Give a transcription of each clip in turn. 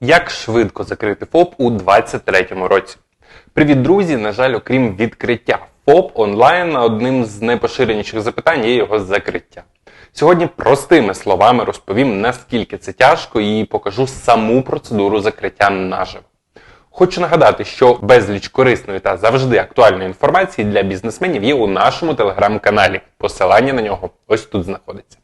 Як швидко закрити ФОП у 2023 році? Привіт, друзі! На жаль, окрім відкриття ФОП онлайн, одним з найпоширеніших запитань є його закриття. Сьогодні простими словами розповім, наскільки це тяжко, і покажу саму процедуру закриття наживо. Хочу нагадати, що безліч корисної та завжди актуальної інформації для бізнесменів є у нашому телеграм-каналі. Посилання на нього ось тут знаходиться.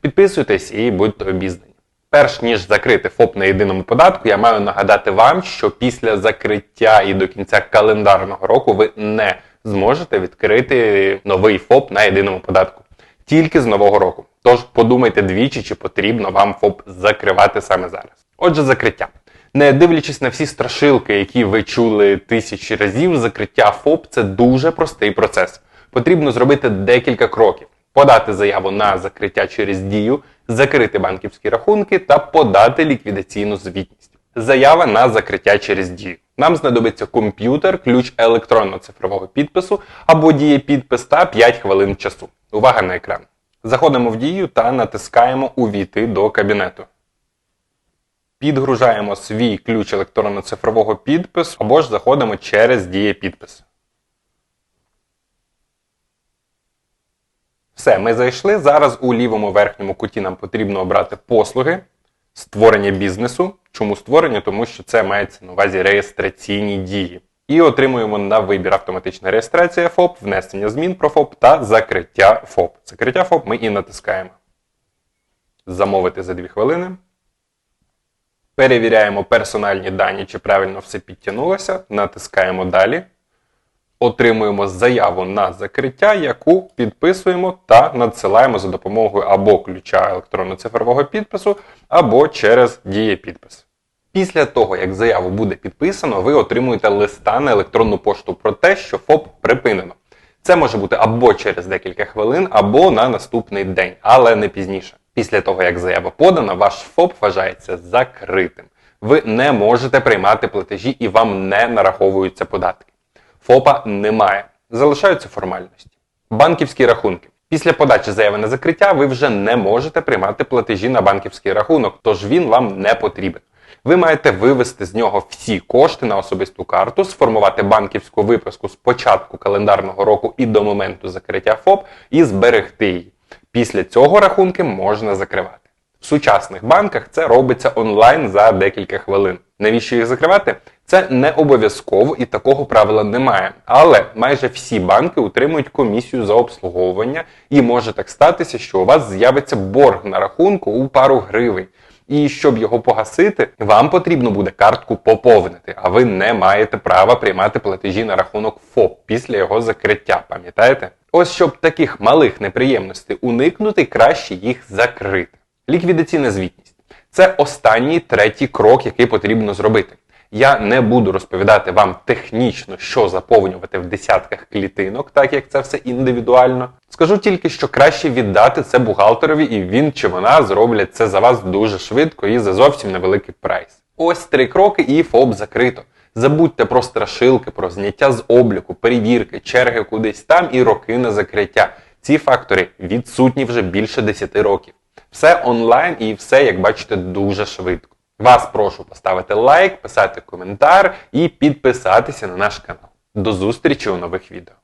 Підписуйтесь і будьте обізнані. Перш ніж закрити ФОП на єдиному податку, я маю нагадати вам, що після закриття і до кінця календарного року ви не зможете відкрити новий ФОП на єдиному податку. Тільки з нового року. Тож подумайте двічі, чи потрібно вам ФОП закривати саме зараз. Отже, закриття. Не дивлячись на всі страшилки, які ви чули тисячі разів, закриття ФОП це дуже простий процес. Потрібно зробити декілька кроків: подати заяву на закриття через дію, закрити банківські рахунки та подати ліквідаційну звітність. Заява на закриття через дію. Нам знадобиться комп'ютер, ключ електронно-цифрового підпису або дієпідпис та 5 хвилин часу. Увага на екран. Заходимо в дію та натискаємо Увійти до кабінету. Підгружаємо свій ключ електронно-цифрового підпису або ж заходимо через дієпідпис. Все, ми зайшли. Зараз у лівому верхньому куті нам потрібно обрати послуги, створення бізнесу. Чому створення? Тому що це мається на увазі реєстраційні дії. І отримуємо на вибір автоматична реєстрація ФОП, внесення змін про ФОП та закриття ФОП. Закриття ФОП ми і натискаємо. Замовити за 2 хвилини. Перевіряємо персональні дані, чи правильно все підтягнулося. Натискаємо далі. Отримуємо заяву на закриття, яку підписуємо та надсилаємо за допомогою або ключа електронно-цифрового підпису, або через дієпідпис. Після того, як заяву буде підписано, ви отримуєте листа на електронну пошту про те, що ФОП припинено. Це може бути або через декілька хвилин, або на наступний день, але не пізніше. Після того, як заява подана, ваш ФОП вважається закритим. Ви не можете приймати платежі і вам не нараховуються податки. ФОПа немає. Залишаються формальності. Банківські рахунки. Після подачі заяви на закриття ви вже не можете приймати платежі на банківський рахунок, тож він вам не потрібен. Ви маєте вивести з нього всі кошти на особисту карту, сформувати банківську виписку з початку календарного року і до моменту закриття ФОП і зберегти її. Після цього рахунки можна закривати. В сучасних банках це робиться онлайн за декілька хвилин. Навіщо їх закривати? Це не обов'язково і такого правила немає. Але майже всі банки утримують комісію за обслуговування, і може так статися, що у вас з'явиться борг на рахунку у пару гривень. І щоб його погасити, вам потрібно буде картку поповнити, а ви не маєте права приймати платежі на рахунок ФОП після його закриття. Пам'ятаєте? Ось щоб таких малих неприємностей уникнути, краще їх закрити. Ліквідаційна звітність це останній третій крок, який потрібно зробити. Я не буду розповідати вам технічно, що заповнювати в десятках клітинок, так як це все індивідуально. Скажу тільки, що краще віддати це бухгалтерові, і він чи вона зроблять це за вас дуже швидко і за зовсім невеликий прайс. Ось три кроки, і ФОП закрито. Забудьте про страшилки, про зняття з обліку, перевірки, черги кудись там і роки на закриття. Ці фактори відсутні вже більше 10 років. Все онлайн і все, як бачите, дуже швидко. Вас прошу поставити лайк, писати коментар і підписатися на наш канал. До зустрічі у нових відео.